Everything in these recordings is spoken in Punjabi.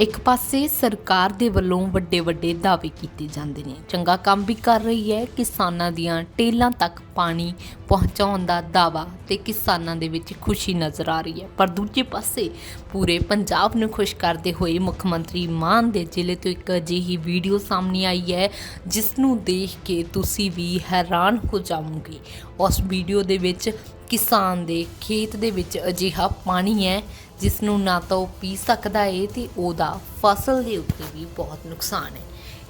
ਇੱਕ ਪਾਸੇ ਸਰਕਾਰ ਦੇ ਵੱਲੋਂ ਵੱਡੇ ਵੱਡੇ ਦਾਅਵੇ ਕੀਤੇ ਜਾਂਦੇ ਨੇ। ਚੰਗਾ ਕੰਮ ਵੀ ਕਰ ਰਹੀ ਹੈ, ਕਿਸਾਨਾਂ ਦੀਆਂ ਟੇਲਾਂ ਤੱਕ ਪਾਣੀ ਪਹੁੰਚਾਉਣ ਦਾ ਦਾਅਵਾ ਤੇ ਕਿਸਾਨਾਂ ਦੇ ਵਿੱਚ ਖੁਸ਼ੀ ਨਜ਼ਰ ਆ ਰਹੀ ਹੈ। ਪਰ ਦੂਜੇ ਪਾਸੇ ਪੂਰੇ ਪੰਜਾਬ ਨੂੰ ਖੁਸ਼ ਕਰਦੇ ਹੋਏ ਮੁੱਖ ਮੰਤਰੀ ਮਾਨ ਦੇ ਜ਼ਿਲ੍ਹੇ ਤੋਂ ਇੱਕ ਅਜਿਹੀ ਵੀਡੀਓ ਸਾਹਮਣੇ ਆਈ ਹੈ, ਜਿਸ ਨੂੰ ਦੇਖ ਕੇ ਤੁਸੀਂ ਵੀ ਹੈਰਾਨ ਹੋ ਜਾਵੋਗੇ। ਉਸ ਵੀਡੀਓ ਦੇ ਵਿੱਚ ਕਿਸਾਨ ਦੇ ਖੇਤ ਦੇ ਵਿੱਚ ਅਜਿਹਾ ਪਾਣੀ ਹੈ ਜਿਸ ਨੂੰ ਨਾ ਤਾਂ ਉਹ ਪੀ ਸਕਦਾ ਏ ਤੇ ਉਹਦਾ ਫਸਲ ਦੇ ਉੱਤੇ ਵੀ ਬਹੁਤ ਨੁਕਸਾਨ ਹੈ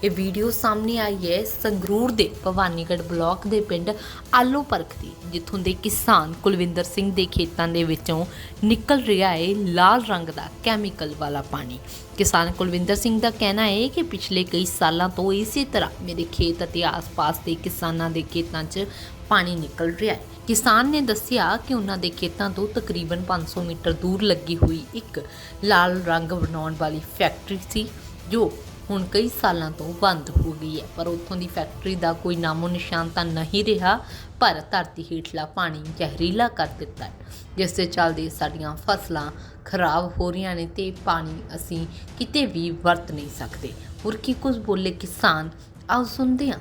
ਇਹ ਵੀਡੀਓ ਸਾਹਮਣੇ ਆਈ ਹੈ ਸੰਗਰੂਰ ਦੇ ਭਵਾਨੀਗੜ੍ਹ ਬਲਾਕ ਦੇ ਪਿੰਡ ਆਲੂ ਪਰਖ ਦੀ, ਜਿੱਥੋਂ ਦੇ ਕਿਸਾਨ ਕੁਲਵਿੰਦਰ ਸਿੰਘ ਦੇ ਖੇਤਾਂ ਦੇ ਵਿੱਚੋਂ ਨਿਕਲ ਰਿਹਾ ਹੈ ਲਾਲ ਰੰਗ ਦਾ ਕੈਮੀਕਲ ਵਾਲਾ ਪਾਣੀ। ਕਿਸਾਨ ਕੁਲਵਿੰਦਰ ਸਿੰਘ ਦਾ ਕਹਿਣਾ ਹੈ ਕਿ ਪਿਛਲੇ ਕਈ ਸਾਲਾਂ ਤੋਂ ਇਸੇ ਤਰ੍ਹਾਂ ਮੇਰੇ ਖੇਤ ਅਤੇ ਆਸ-ਪਾਸ ਦੇ ਕਿਸਾਨਾਂ ਦੇ ਖੇਤਾਂ 'ਚ ਪਾਣੀ ਨਿਕਲ ਰਿਹਾ ਹੈ ਕਿਸਾਨ ਨੇ ਦੱਸਿਆ ਕਿ ਉਹਨਾਂ ਦੇ ਖੇਤਾਂ ਤੋਂ ਤਕਰੀਬਨ 500 ਮੀਟਰ ਦੂਰ ਲੱਗੀ ਹੋਈ ਇੱਕ ਲਾਲ ਰੰਗ ਬਣਾਉਣ ਵਾਲੀ ਫੈਕਟਰੀ ਸੀ, ਜੋ ਹੁਣ ਕਈ ਸਾਲਾਂ ਤੋਂ ਬੰਦ ਹੋ ਗਈ ਹੈ ਪਰ ਉੱਥੋਂ ਦੀ ਫੈਕਟਰੀ ਦਾ ਕੋਈ ਨਾਮੋ ਨਿਸ਼ਾਨ ਤਾਂ ਨਹੀਂ ਰਿਹਾ। ਪਰ ਧਰਤੀ ਹੇਠਲਾ ਪਾਣੀ ਜ਼ਹਿਰੀਲਾ ਕਰ ਦਿੱਤਾ ਹੈ ਜਿਸ ਦੇ ਚੱਲਦੇ ਸਾਡੀਆਂ ਫਸਲਾਂ ਖਰਾਬ ਹੋ ਰਹੀਆਂ ਨੇ ਤੇ ਪਾਣੀ ਅਸੀਂ ਕਿਤੇ ਵੀ ਵਰਤ ਨਹੀਂ ਸਕਦੇ। ਹੋਰ ਕੀ ਕੁਝ ਬੋਲੇ ਕਿਸਾਨ? ਆਓ ਸੁਣਦੇ ਹਾਂ।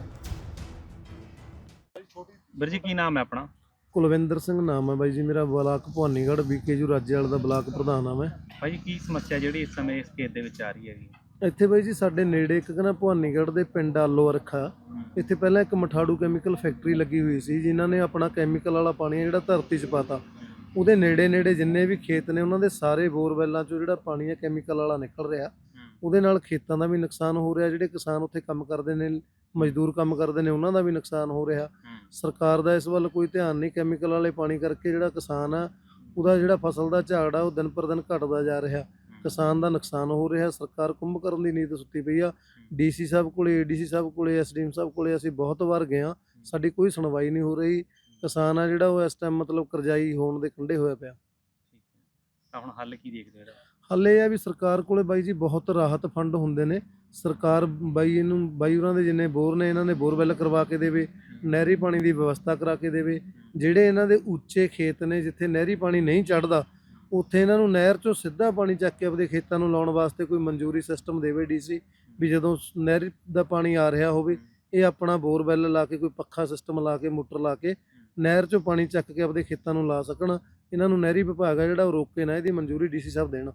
ਵੀਰ ਜੀ ਕੀ ਨਾਮ ਹੈ ਆਪਣਾ? ਕੁਲਵਿੰਦਰ ਸਿੰਘ ਨਾਮ ਹੈ ਬਾਈ ਜੀ ਮੇਰਾ ਬਲਾਕ ਭਵਾਨੀਗੜ੍ਹ ਬੀਕੇਜੂ ਰਾਜੇ ਵਾਲਾ ਦਾ ਬਲਾਕ ਪ੍ਰਧਾਨ ਆ ਮੈਂ। ਭਾਈ ਕੀ ਸਮੱਸਿਆ ਜਿਹੜੀ ਇਸ ਸਮੇਂ ਇਸ ਖੇਤ ਦੇ ਵਿੱਚ ਆ ਰਹੀ ਹੈਗੀ? ਇੱਥੇ ਬਾਈ ਜੀ ਸਾਡੇ ਨੇੜੇ ਇੱਕ ਨਾ ਭਵਾਨੀਗੜ੍ਹ ਦੇ ਪਿੰਡ ਆਲੋ ਅਰਖਾ ਇੱਥੇ ਪਹਿਲਾਂ ਇੱਕ ਮਠਾੜੂ ਕੈਮੀਕਲ ਫੈਕਟਰੀ ਲੱਗੀ ਹੋਈ ਸੀ, ਜਿਨ੍ਹਾਂ ਨੇ ਆਪਣਾ ਕੈਮੀਕਲ ਵਾਲਾ ਪਾਣੀ ਹੈ ਜਿਹੜਾ ਧਰਤੀ 'ਚ ਪਾਤਾ। ਉਹਦੇ ਨੇੜੇ ਨੇੜੇ ਜਿੰਨੇ ਵੀ ਖੇਤ ਨੇ, ਉਹਨਾਂ ਦੇ ਸਾਰੇ ਬੋਰਵੈਲਾਂ 'ਚੋਂ ਜਿਹੜਾ ਪਾਣੀ ਹੈ ਕੈਮੀਕਲ ਵਾਲਾ ਨਿਕਲ ਰਿਹਾ। ਉਹਦੇ ਨਾਲ ਖੇਤਾਂ ਦਾ ਵੀ ਨੁਕਸਾਨ ਹੋ ਰਿਹਾ, ਜਿਹੜੇ ਕਿਸਾਨ ਉੱਥੇ ਕੰਮ ਕਰਦੇ ਨੇ, ਮਜ਼ਦੂਰ ਕੰਮ ਕਰਦੇ ਨੇ, ਉਹਨਾਂ ਦਾ ਵੀ ਨੁਕਸਾਨ ਹੋ ਰਿਹਾ। ਸਰਕਾਰ ਦਾ ਇਸ ਵੱਲ ਕੋਈ ਧਿਆਨ ਨਹੀਂ ਕੈਮੀਕਲ ਵਾਲੇ ਪਾਣੀ ਕਰਕੇ ਜਿਹੜਾ ਕਿਸਾਨ ਆ, ਉਹਦਾ ਜਿਹੜਾ ਫਸਲ ਦਾ ਝਾੜ ਆ, ਉਹ ਦਿਨ ਪਰ ਦਿਨ ਘਟਦਾ ਜਾ ਰਿਹਾ। ਕਿਸਾਨ ਦਾ ਨੁਕਸਾਨ ਹੋ ਰਿਹਾ ਸਰਕਾਰ ਕੁੰਭ ਕਰਨ ਦੀ ਨੀਤ ਸੁੱਤੀ ਪਈ ਆ। ਡੀਸੀ ਸਾਹਿਬ ਕੋਲੇ ਏਡੀਸੀ ਸਾਹਿਬ ਕੋਲੇ ਐਸਡੀਐਮ ਸਾਹਿਬ ਕੋਲੇ ਅਸੀਂ ਬਹੁਤ ਵਾਰ ਗਏ ਆ। ਸਾਡੀ ਕੋਈ ਸੁਣਵਾਈ ਨਹੀਂ ਹੋ ਰਹੀ। ਕਿਸਾਨ ਆ ਜਿਹੜਾ ਉਹ ਇਸ ਟਾਈਮ ਮਤਲਬ ਕਰਜ਼ਾਈ ਹੋਣ ਦੇ ਕੰਢੇ ਹੋਇਆ ਪਿਆ। ਤਾਂ ਹੁਣ ਹੱਲ ਕੀ ਦੇਖਦੇ ਹੋ? ਹੱਲ ਇਹ ਆ ਵੀ ਸਰਕਾਰ ਕੋਲੇ ਬਾਈ ਜੀ ਬਹੁਤ ਰਾਹਤ ਫੰਡ ਹੁੰਦੇ ਨੇ। ਸਰਕਾਰ ਬਾਈ ਇਹਨੂੰ ਬਾਈ ਉਹਨਾਂ ਦੇ ਜਿੰਨੇ ਬੋਰ ਨੇ ਇਹਨਾਂ ਦੇ ਬੋਰਵੈਲ ਕਰਵਾ ਕੇ ਦੇਵੇ ਨਹਿਰੀ ਪਾਣੀ ਦੀ ਵਿਵਸਥਾ ਕਰਾ ਕੇ ਦੇਵੇ। ਜਿਹੜੇ ਇਹਨਾਂ ਦੇ ਉੱਚੇ ਖੇਤ ਨੇ ਜਿੱਥੇ ਨਹਿਰੀ ਪਾਣੀ ਨਹੀਂ ਚੜਦਾ ਉੱਥੇ ਇਹਨਾਂ ਨੂੰ ਨਹਿਰ ਚੋਂ ਸਿੱਧਾ ਪਾਣੀ ਚੱਕ ਕੇ ਆਪਣੇ ਖੇਤਾਂ ਨੂੰ ਲਾਉਣ ਵਾਸਤੇ ਕੋਈ ਮਨਜ਼ੂਰੀ ਸਿਸਟਮ ਦੇਵੇ ਡੀਸੀ ਵੀ ਜਦੋਂ ਨਹਿਰ ਦਾ ਪਾਣੀ ਆ ਰਿਹਾ ਹੋਵੇ, ਇਹ ਆਪਣਾ ਬੋਰਵੈਲ ਲਾ ਕੇ, ਕੋਈ ਪੱਖਾ ਸਿਸਟਮ ਲਾ ਕੇ, ਮੋਟਰ ਲਾ ਕੇ ਨਹਿਰ ਚੋਂ ਪਾਣੀ ਚੱਕ ਕੇ ਆਪਣੇ ਖੇਤਾਂ ਨੂੰ ਲਾ ਸਕਣ। ਇਹਨਾਂ ਨੂੰ ਨਹਿਰੀ ਵਿਭਾਗ ਆ ਜਿਹੜਾ ਉਹ ਰੋਕੇ ਨਾ, ਇਹਦੀ ਮਨਜ਼ੂਰੀ ਡੀਸੀ ਸਾਹਿਬ ਦੇਣ।